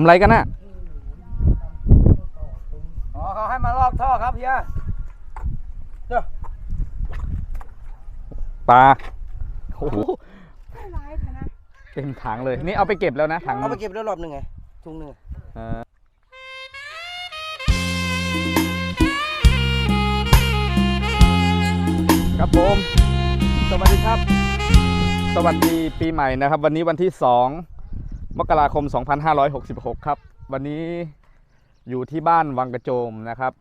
ทำไรกันน่ะ อ๋อเขาให้มาลอกท่อครับเฮียปลา โอ้โห ไม่ร้ายเถอะนะเต็มถังเลย นี่เอาไปเก็บแล้วนะถังเอาไปเก็บแล้วรอบหนึ่งไงถุงหนึ่งเออครับผม สวัสดีครับ สวัสดีปีใหม่นะครับ วันนี้วันที่2 มกราคม 2566 ครับ วันนี้อยู่ที่บ้านวังกระโจมนะครับ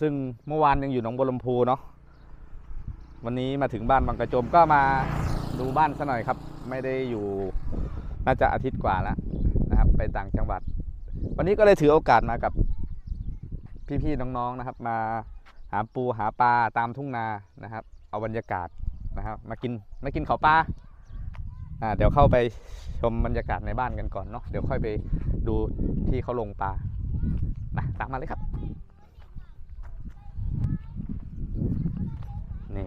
ซึ่งเมื่อวานยังอยู่หนองบัวลำพูเนาะวันนี้มาถึงบ้านวังกระโจมก็มาดูบ้านซะหน่อยครับ ไม่ได้อยู่น่าจะอาทิตย์กว่าแล้วนะครับ ไปต่างจังหวัด วันนี้ก็เลยถือโอกาสมากับพี่ๆน้องๆนะครับ มาหาปูหาปลาตามทุ่งนานะครับ เอาบรรยากาศนะครับ มากินมากินข้าวปลา อ่าเดี๋ยวเข้าไปชมบรรยากาศในบ้านกันก่อนเนาะเดี๋ยวค่อยไปดูที่เขาลงปลานะตามมาเลยครับนี่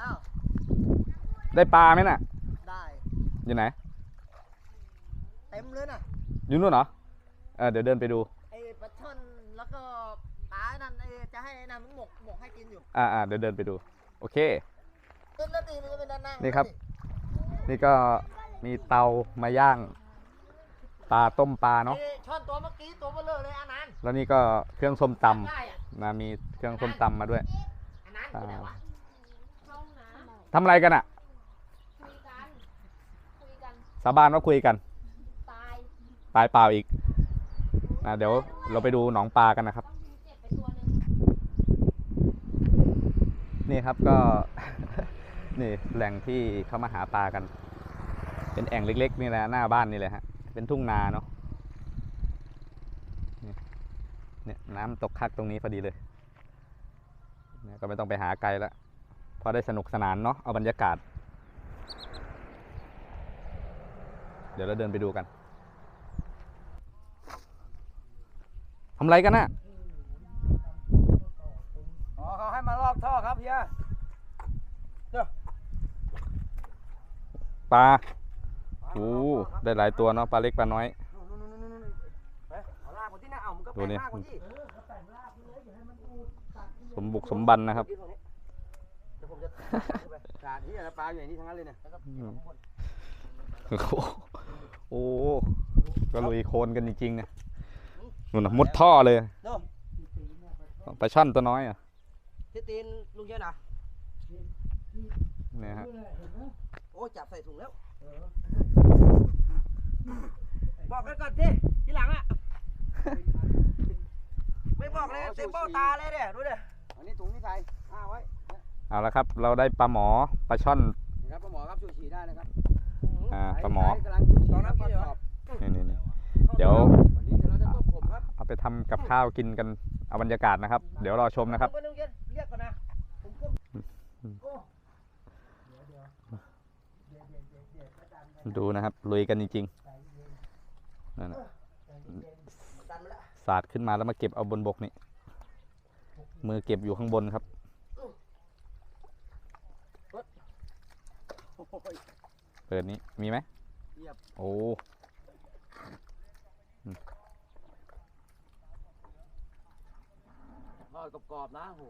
อ้าว ได้ปลาไหมน่ะ ได้อยู่ไหน เต็มเลยน่ะอยู่นู่นเหรอเออเดี๋ยวเดินไปดู ไอ้ปลาช่อนแล้วก็ปลานั่นไอ้จะให้ไอ้นั่นมันหมกหมกให้กินอยู่อ่าอ่าเดี๋ยวเดินไปดู โอเคต้นนาทีมันจะเป็นด้านหน้านี่ครับ นี่ก็มีเตามาย่างปลาต้มปลาเนาะ ไอ้ช่อนตัวเมื่อกี้ตัวเบลเลอเลยอันนั้นแล้วนี่ก็เครื่องส้มตได้อะำนะมีเครื่องส้มตำมาด้วยอันนั้นอยู่ไหนวะเข้าห้องน้ำทำอะไรกันอะคุยกันคุยกัน สาบานว่าคุยกัน ตายตายเปล่าอีกนะเดี๋ยวเราไปดูหนองปลากันนะครับ ต้องเจ็บไปตัวหนึ่งนี่ครับก็ นี่แหล่งที่เขามาหาปลากัน เป็นแอ่งเล็ก ๆ นี่แหละหน้าบ้านนี่แหละฮะเป็นทุ่งนาเนาะนี่เนี่ยน้ำตกคักตรงนี้พอดีเลยเนี่ยก็ไม่ต้องไปหาไกลแล้วพอได้สนุกสนานเนาะเอาบรรยากาศ เดี๋ยวเราเดินไปดูกันทำไรกันน่ะอ๋อเขาให้มาลอกท่อครับเฮียปลาโอ้ได้หลายตัวเนาะปลาเล็กปลาน้อยนู่นนู่นนู่นนู่นไปเอาลากมาที่หน้าเอามันก็ดูแปลงนี่ลากมาที่สมบุกสมบันนะครับที่ตรงนี้เดี๋ยวผมจะสาดที่ปลาอยู่ในนี้ทั้งนั้นเลยเนี่ยแล้วก็อืมโอ้โห โอ้โหก็ลุยโคลนกันจริงๆเนี่ยนู่นนะมุดท่อเลยเด้อปลาช่อนตัวน้อยอะที่ตีนลุงเยอะนะเนี่ยฮะโอ้ยจับใส่ถุงแล้ว บอกกันก่อนที่ทีหลังอะ ไม่บอกเลยเต็มเบ้าตาเลยเนี่ยดูดิอันนี้ถุงนี่ใส่อ้าไว้ เอาละครับ เราได้ปลาหมอปลาช่อน นะครับปลาหมอครับชูชีได้นะครับ อ่าปลาหมอกำลังชูชีครับทดสอบนี่นี่นี่เดี๋ยววันนี้เดี๋ยวเราจะต้มขมครับเอาไปทำกับข้าวกินกันเอาบรรยากาศนะครับ เดี๋ยวรอชมนะครับผมก็นึกจะเรียกก่อนนะผมก้มโอ้ดูนะครับลุยกันจริงๆนั่นน่ะดันมาแล้วสาดขึ้นมาแล้วมาเก็บเอาบนบกนี่มือเก็บอยู่ข้างบนครับ โอ้ย เปิดนี้มีไหมเรียบ โอ้ทอดกรอบๆนะโห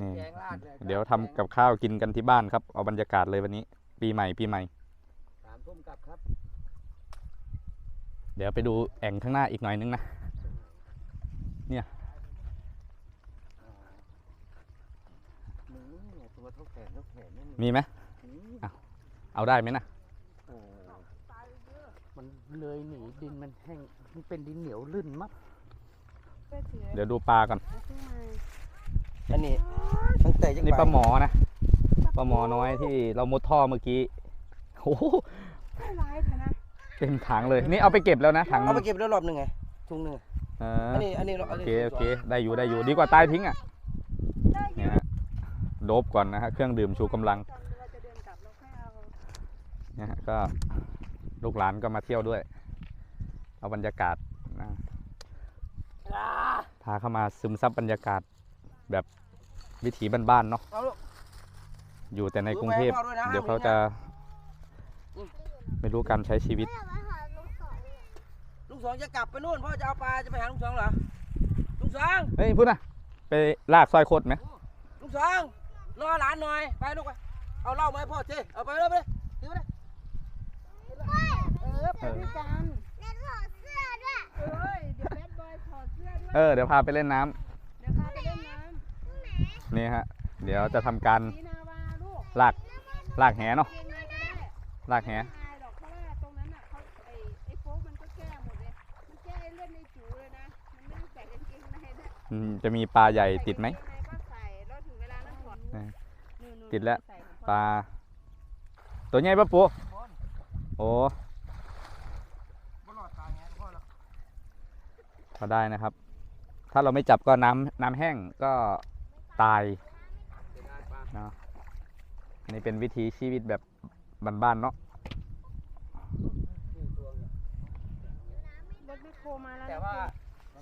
นี่แกงราดเลยเดี๋ยวทำกับข้าวกินกันที่บ้านครับ เอาบรรยากาศเลยวันนี้ ปีใหม่ปีใหม่ สามทุ่มกลับครับ เดี๋ยวไปดูแอ่งข้างหน้าอีกหน่อยนึงนะอืมตัวเท่าแขนเท่าแขนนั่นมีไหมอืม เอาได้ไหมนะโอ้มันเลยหนีดินมันแห้งมันเป็นดินเหนียวลื่นมากเพื่อถือเดี๋ยวดูปลาก่อนเอาขึ้นมาอันนี้ตั้งแต่ยังนี่ปลาหมอนะปลาหมอน้อยที่เรามุดท่อเมื่อกี้โอ้โหไม่ร้ายเถอะนะเต็มถังเลย นี่เอาไปเก็บแล้วนะถังเอาไปเก็บแล้วรอบหนึ่งไงถุงหนึ่งเอออันนี้อันนี้โอเคโอเคได้อยู่ได้อยู่ดีกว่าตายทิ้งอะเนี่ยฮะโดบก่อนนะฮะเครื่องดื่มชูกำลัง นะฮะก็ลูกหลานก็มาเที่ยวด้วย เอาบรรยากาศนะพาเข้ามาซึมซับบรรยากาศแบบวิถีบ้านๆเนาะเอาลูกอยู่แต่ในกรุงเทพดูแลพ่อด้วยนะเดี๋ยวเขาจะไม่รู้การใช้ชีวิต ลุงสองจะกลับไปนู่นพ่อจะเอาปลาจะไปหาลุงสองเหรอลุงสองเฮ้ยพูดนะไปลากสร้อยโคตรไหมลุงสองรอหลานหน่อยไปลูกไปเอาเหล้ามาให้พ่อเจ้เอาไปเลยไป เลยถือไปเลยเออไปด้วยกันเอ้ยเดี๋ยวแบดบอยถอดเสื้อด้วยเออเดี๋ยวพาไปเล่นน้ำเดี๋ยวพาไปเล่นน้ำนี่ฮะ เดี๋ยวจะทำการสีนาวาลูกลากลากแหเนาะเกงในก็ได้ลากแหไม่อายหรอกเพราะว่าตรงนั้นอะเขาไอ้ไอ้โฟกมันก็แก้หมดเลยมันแก้ไอ้เลือดในจูเลยนะมันไม่ต้องใส่กางเกงในนะอืมจะมีปลาใหญ่ติดไหม ใส่กางเกงในก็ใส่แล้วถึงเวลานั้นถอดเออนู่นๆติดแล้ว ใส่ของปพ่อลาตัวใหญ่ปะปูโอ้ บ่รอดตายไงพ่อแล้ว พอได้นะครับ ถ้าเราไม่จับก็น้ำน้ำแห้งก็ตายเนาะอันนี่เป็นวิถีชีวิตแบบบ้านๆเนาะรถแมคโครมาแล้วแต่ว่า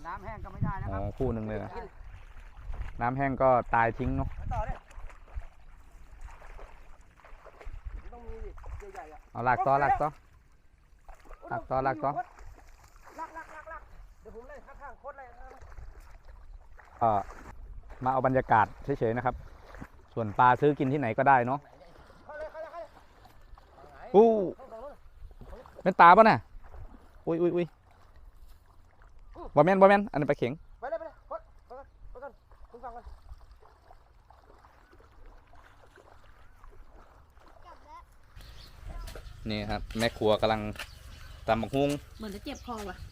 น้ำแห้งก็ไม่ได้นะอ๋คอรับคู่หนึ่งเลยนะน้ำแห้งก็ตายทิ้งเนาะไปต่อเลยต้องมีดิใหญ่ๆอะเอาลากต่อลากต่อลากต่อลากต่อลากลากลากลากเดี๋ยวผมเล่นข้างๆโคตรเลยนะ ก็มาเอาบรรยากาศเฉยๆนะครับ ส่วนปลาซื้อกินที่ไหนก็ได้เนาะเข้าเลยเข้าเลยเข้าเลยอู้เข้าตรงนู้นเป็นตาปะน่ะอุ้ยอุ้ยอุ้ยบอแมนบอแมนอันนี้นปลาเข็งไปเลยไปเลยกดไปก่อนไปก่อนคุณฟังกันนี่ครับ แม่ครัวกำลังตำบักฮุ้งเหมือนจะเจ็บคอว่ะนี่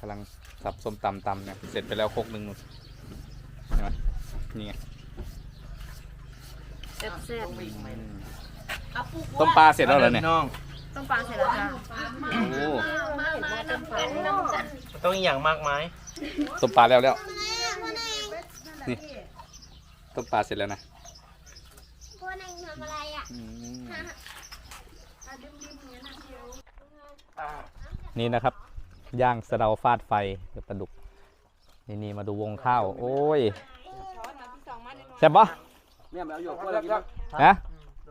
กำลังสับส้มตำตำเนี่ยเสร็จไปแล้วครกหนึ่งนู่นเห็นไหมนี่ไงแซ่บแซ่บต้มปลาเสร็จแล้วเหรอเนี่ยน้องต้องปลาเสร็จแล้วจ้ะโอ้ต้องอีกอย่างมากมายต้มปลาแล้วแล้วนี่ต้มปลาเสร็จแล้วนะพวกนายทำอะไรอะอืมนี่นะครับ ย่างสะเดาฟาดไฟกับปลาดุก นี่นี่มาดูวงข้าว โอ้ยแซ่บปะเนี่ยมาเอาหยกก็แล้วกินฮะ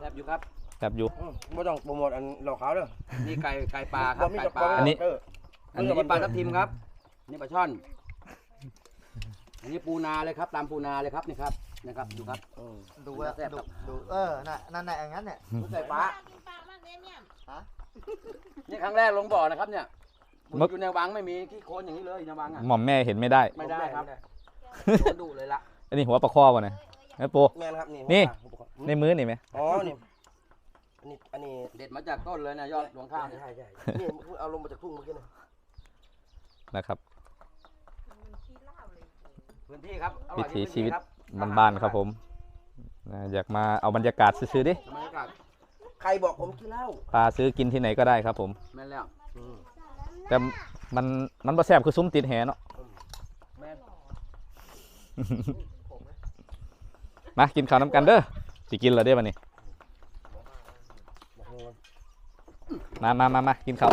แซ่บอยู่ครับแซ่บอยู่ไม่ต้องโปรโมทอันหลอกเขาเด้อนี่ไก่ไก่ปลาครับมีไก่กับปลาอันนี้เอออันนี้ปลาทับทิมครับอันนี้ปลาช่อน อันนี้ปูนาเลยครับตามปูนาเลยครับนี่ครับนะครับดูครับดูว่าแซ่บดูครับดูเออน่ะนั่นแหละอย่างนั้นเนี่ยไก่ปลานี่ครั้งแรกลงบ่อนะครับเนี่ย มึกอยู่ในวังไม่มีขี้โคลนอย่างนี้เลยในวังอะหม่อมแม่เห็นไม่ได้ ไม่ได้ครับโดนดุเลยละอันนี้หัวปลาคอวะเนี่ยไอ้ปู แม่นครับนี่นี่อุปกรณ์ในมือนี่ไหมอ๋อนี่อันนี้อันนี้เด็ดมาจากต้นเลยนะยอดรวงข้าวเนี่ยใช่ใช่นี่เพิ่งเอาลงมาจากทุ่งเมื่อกี้นะนะครับ พื้นที่ครับอร่วิอยถีที่ชีวิต พื้นที่ครับบ้านๆครับผมนะอยากมาเอาบรรยากาศซื้อๆดิบรรยากาศใครบอกผมกินเหล้าปลาซื้อกินที่ไหนก็ได้ครับผม แม่นแล้วอืม แต่มันมันบ่แซ่บคือซุ้มติดแหเนาะแม่นมากินข้าวน้ำกันเด้อสิกินเหรอเด้อวันนี้บอกเลยว่ามามามามากินข้าว